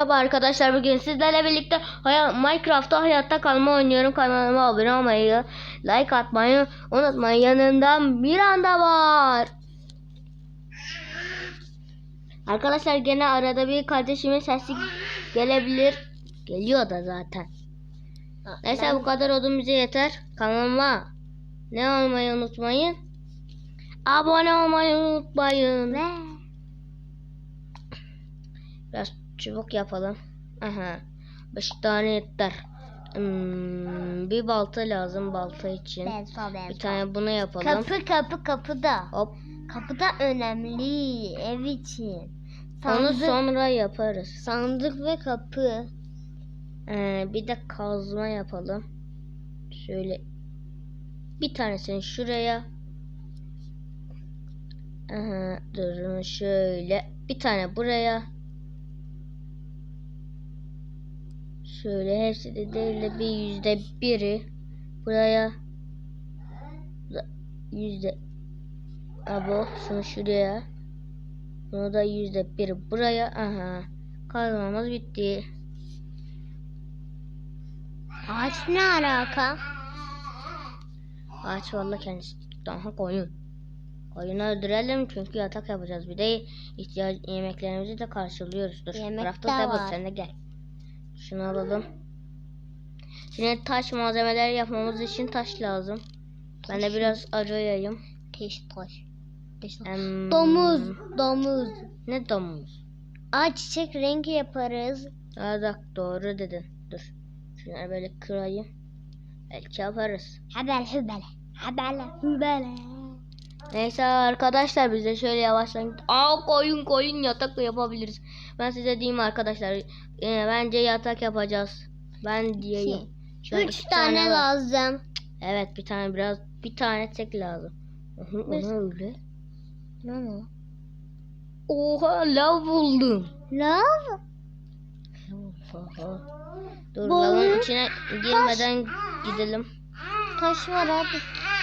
Merhaba arkadaşlar bugün sizlerle birlikte haya- Minecraft'ta hayatta kalma oynuyorum. Kanalıma abone olmayı, like atmayı unutmayın. Yanımda Miranda var. Arkadaşlar gene arada bir kardeşimin sesi gelebilir. Geliyor da zaten. Neyse bu kadar odun bize yeter. Kanalıma ne olmayı unutmayın. Abone olmayı unutmayın. Biraz çubuk yapalım. Aha. Beş tane yeter. Hmm, bir balta lazım balta için. Ben sağ ben Bir tane bunu yapalım. Kapı kapı kapıda. Hop. Kapıda önemli ev için. Onu Sandık, sonra yaparız. sandık ve kapı. Ee, bir de kazma yapalım. Şöyle bir tanesini şuraya. Aha, durun şöyle. Bir tane buraya. Şöyle hepsi de değil de bir yüzde biri buraya. Da- Yüzde Abo şunu şuraya. Bunu da yüzde biri buraya. Aha. Kazmamız bitti. Ağaç ne alaka? Ağaç valla kendisi. Daha koyun. Koyunu öldürelim çünkü yatak yapacağız. Bir de ihtiyaç yemeklerimizi de karşılıyoruz. Dur. Yemek de table var. sen de gel. Şunu alalım. Şimdi taş malzemeler yapmamız için taş lazım. Ben de biraz arayayım. Taş. Taş. Em, Domuz. Domuz. Ne domuz? Ağaç çiçek rengi yaparız. Aa bak doğru dedin. Dur. Şunları böyle kırayım. Belki yaparız. Habel hübele. Habele hübele. Neyse arkadaşlar biz de şöyle yavaştan Aa koyun koyun yatak yapabiliriz. Ben size diyeyim arkadaşlar. E, bence yatak yapacağız. Ben diyeyim. An Üç tane, var. lazım. Evet bir tane biraz bir tane tek lazım. Biz- ne öyle? Ne o? Oha lav buldum. Lav. Oha. Dur Bu- lavın içine girmeden gidelim. Taş var abi.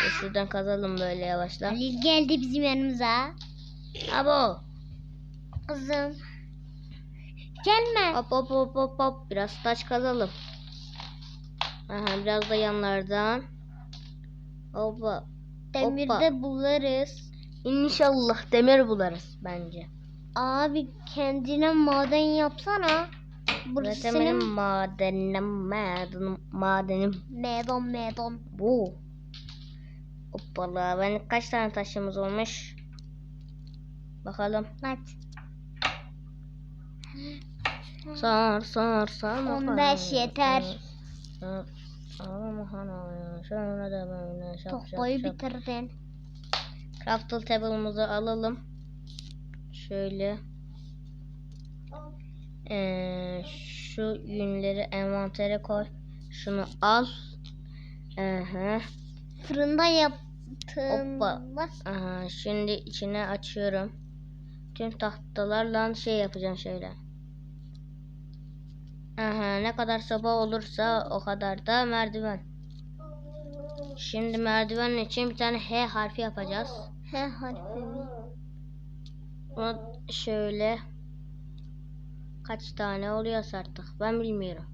Dur, Şuradan kazalım böyle yavaşla. Halil geldi bizim yanımıza. Abo. Kızım. Gelme. Hop hop hop hop hop. Biraz taş kazalım. Aha biraz da yanlardan. Hoppa. Demirde bularız. İnşallah demir bularız bence. Abi kendine maden yapsana. Burası Zaten benim senin madenim, madenim, madenim medan medan. bu. Hoppala. Ben kaç tane taşımız olmuş? Bakalım. Kaç? Sar sar sar. 15 yeter. Sar makarnayı. Şöyle de böyle şap Tohbayı şap. bitirdin. Craftle table'ımızı alalım. Şöyle. Ee, şu yünleri envantere koy. Şunu al. Aha. Fırında yaptığın Hoppa. Aha. Şimdi içine açıyorum. Tüm tahtalarla şey yapacağım şöyle. Aha, ne kadar sabah olursa o kadar da merdiven. Şimdi merdiven için bir tane H harfi yapacağız. He harfi mi? Bunu şöyle kaç tane oluyorsa artık ben bilmiyorum.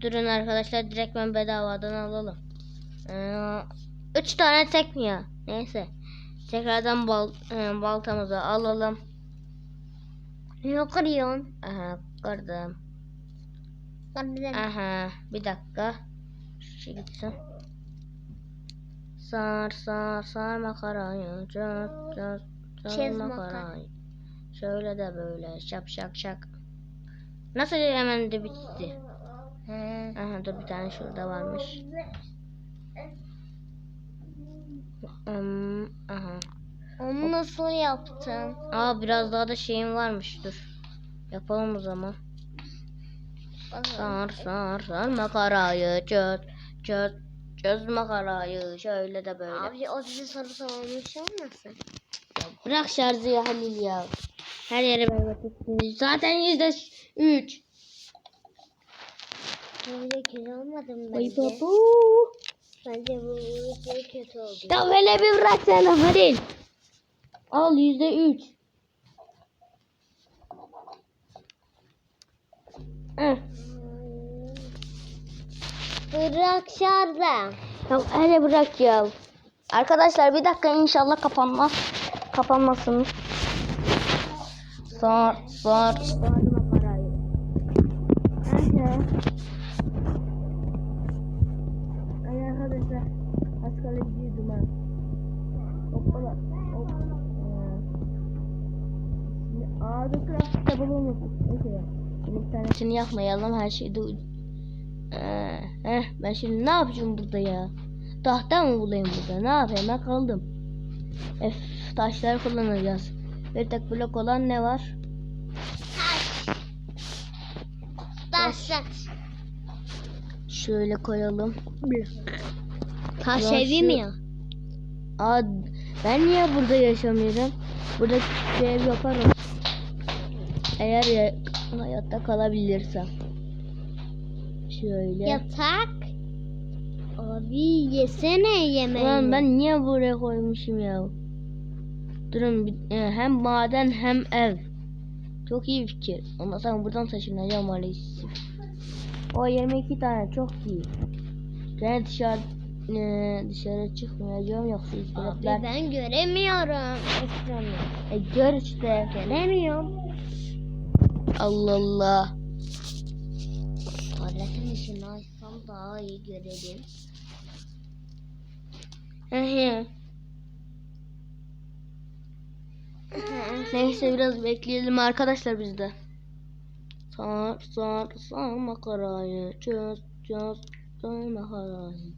Durun arkadaşlar direkt ben bedavadan alalım. Ee, üç tane tek mi ya? Neyse. Tekrardan bal, e, baltamızı alalım. Ne kırıyorsun? Aha kırdım. Harbiden. Aha bir dakika. Şu gitsin. Sar sar sar makarayı. Çöz çöz çöz makarayı. Şöyle de böyle şap şak şak. Nasıl hemen de bitti? He. Aha dur bir tane şurada varmış. Hmm, aha. Onu nasıl yaptın? Aa biraz daha da şeyim varmış dur. Yapalım o zaman. Sar sar sar makarayı çöz çöz çöz makarayı şöyle de böyle. Abi o size soru sormuş olmasın? Bırak şarjı ya Halil ya. Her yere berbat Zaten yüzde üç. Böyle kötü olmadı mı Ay bence? babu. Bence bu video kötü oldu. Ya böyle bir bırak sen Halil. Al yüzde üç. Bırak şarda. Ya hele bırak ya. Arkadaşlar bir dakika inşallah kapanmaz. Kapanmasın. Parayı. Ay arkadaşlar. Az kalıcıydım ben. Hoppala. Hop. Aa dur craft'ta bulunmuş. Neyse ya. Şimdi bir tanesini yakmayalım. Her şeyde ee, heh, ben şimdi ne yapacağım burada ya? Tahta mı bulayım burada? Ne yapayım? Ben kaldım. Ef, taşları kullanacağız. Bir tek blok olan ne var? Taş taş. Şöyle koyalım. Taş Ya evi mi ya? Aa, ben niye burada yaşamıyorum? Burada ev yaparım. Eğer ya, hayatta kalabilirsem. Şöyle. Yatak. Abi yesene yemeğini. Ulan ben niye buraya koymuşum ya? Durun e, hem maden hem ev. Çok iyi fikir. Ondan sonra buradan taşınacağım maalesef. O 22 tane çok iyi. Ben dışarı e, dışarı çıkmayacağım yoksa Abi iskeletler. ben göremiyorum ekranı. E, gör işte. Göremiyorum. Allah Allah. Tuvaletin ışığını açsam daha iyi görelim. Neyse biraz bekleyelim arkadaşlar biz de. Sar sar sar makarayı çöz çöz çöz makarayı.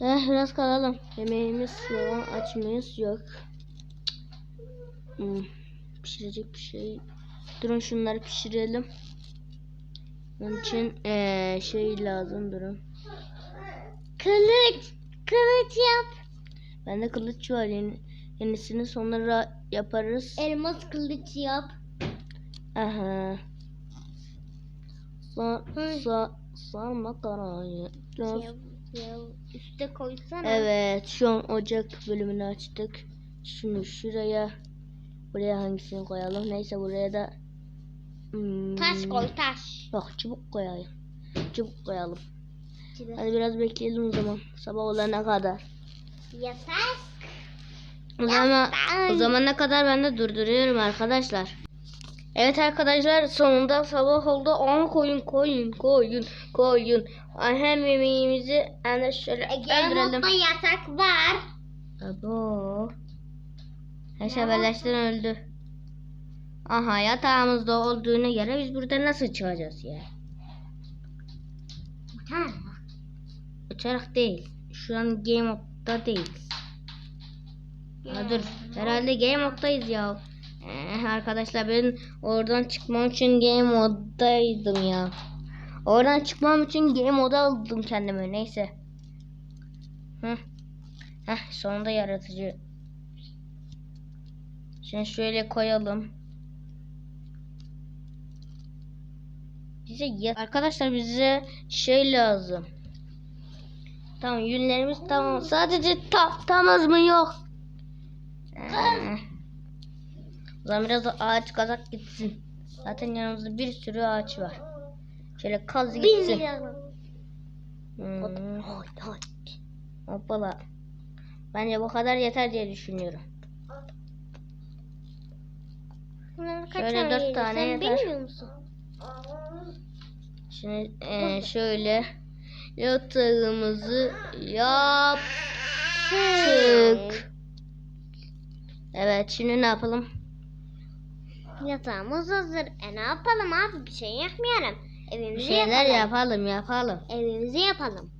Eh biraz kalalım. Yemeğimiz falan açmayız yok. Hmm, pişirecek bir şey. Durun şunları pişirelim. Onun için eee şey lazım durun. Kılıç. Kılıç yap. Bende kılıç var yeni, yenisini sonra yaparız. Elmas kılıç yap. Aha. Sa sa sarma karayı. Üste koysana. Evet şu an ocak bölümünü açtık. Şunu şuraya buraya hangisini koyalım? Neyse buraya da hmm, Taş koy taş. Yok çubuk koyalım. Çubuk koyalım. Hadi. Hadi biraz bekleyelim o zaman. Sabah olana kadar. Yatak. O zaman o zamana kadar ben de durduruyorum arkadaşlar. Evet arkadaşlar sonunda sabah oldu. Onu koyun koyun koyun koyun. Ay, Hem yemeğimizi hem de şöyle öldürelim. Gamot'ta yatak var. Abo. Her şey beleşten öldü. Aha yatağımızda olduğuna göre biz burada nasıl çıkacağız ya? Ha. Uçarak değil. Şu an game mode'da değiliz. Ha, dur. Herhalde game mode'dayız ya. Eh, arkadaşlar ben oradan çıkmam için game moddaydım ya. Oradan çıkmam için game moda aldım kendime. Neyse. Hı. Heh, sonunda yaratıcı. Şimdi şöyle koyalım. Bize ya- arkadaşlar bize şey lazım. Tamam yünlerimiz tamam. Sadece tahtamız mı yok? Ee, o zaman biraz ağaç kazak gitsin. Zaten yanımızda bir sürü ağaç var. Şöyle kaz gitsin. Hmm. Hoppala. Bence bu kadar yeter diye düşünüyorum. Bunların kaç Şöyle tane dört tane Sen yeter. bilmiyor musun? Şimdi eee, şöyle yatağımızı yaptık. Evet şimdi ne yapalım? Yatağımız hazır. E ne yapalım abi? Bir şey yapmayalım. Bir Evimizi şeyler yapalım. yapalım yapalım. Evimizi yapalım.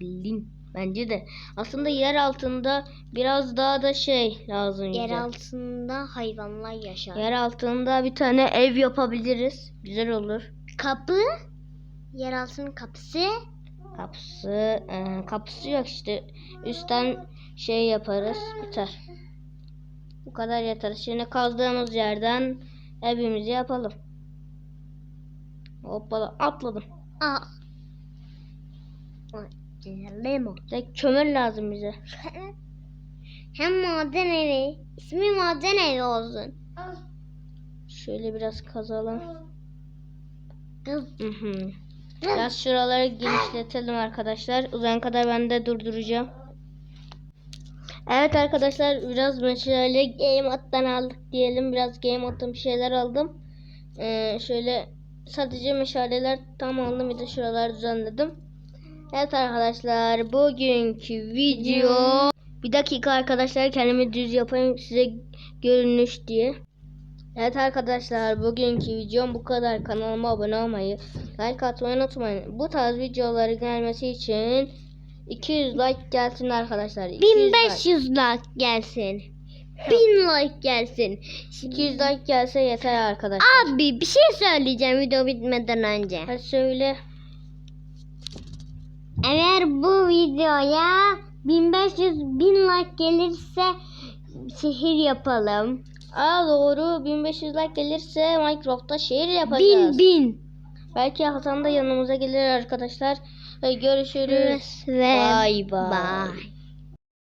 Bildin. Bence de. Aslında yer altında biraz daha da şey lazım Yer bize. altında hayvanlar yaşar. Yer altında bir tane ev yapabiliriz. Güzel olur. Kapı. Yer altının kapısı. Kapısı, e, kapısı yok işte. Üstten şey yaparız. Biter. Bu kadar yeter. Şimdi kazdığımız yerden evimizi yapalım. Hoppala atladım. Aa. Lemon. Tek kömür lazım bize. Hem maden evi. İsmi maden evi olsun. Şöyle biraz kazalım. Kız. Biraz şuraları genişletelim arkadaşlar. Uzan kadar ben de durduracağım. Evet arkadaşlar biraz meşale game attan aldık diyelim. Biraz game bir şeyler aldım. Ee, şöyle sadece meşaleler tam aldım bir de şuraları düzenledim. Evet arkadaşlar bugünkü video bir dakika arkadaşlar kendimi düz yapayım size görünüş diye. Evet arkadaşlar bugünkü videom bu kadar. Kanalıma abone olmayı, like atmayı unutmayın. Bu tarz videoları gelmesi için 200 like gelsin arkadaşlar. 200 like. 1500 like gelsin. 1000 like gelsin. 200 like gelse yeter arkadaşlar. Abi bir şey söyleyeceğim video bitmeden önce. Hadi söyle. Eğer bu videoya 1500 bin like gelirse şehir yapalım. Aa doğru 1500 like gelirse Minecraft'ta şehir yapacağız. Bin bin. Belki Hasan da yanımıza gelir arkadaşlar. Görüşürüz. Ve Bye bye. bye.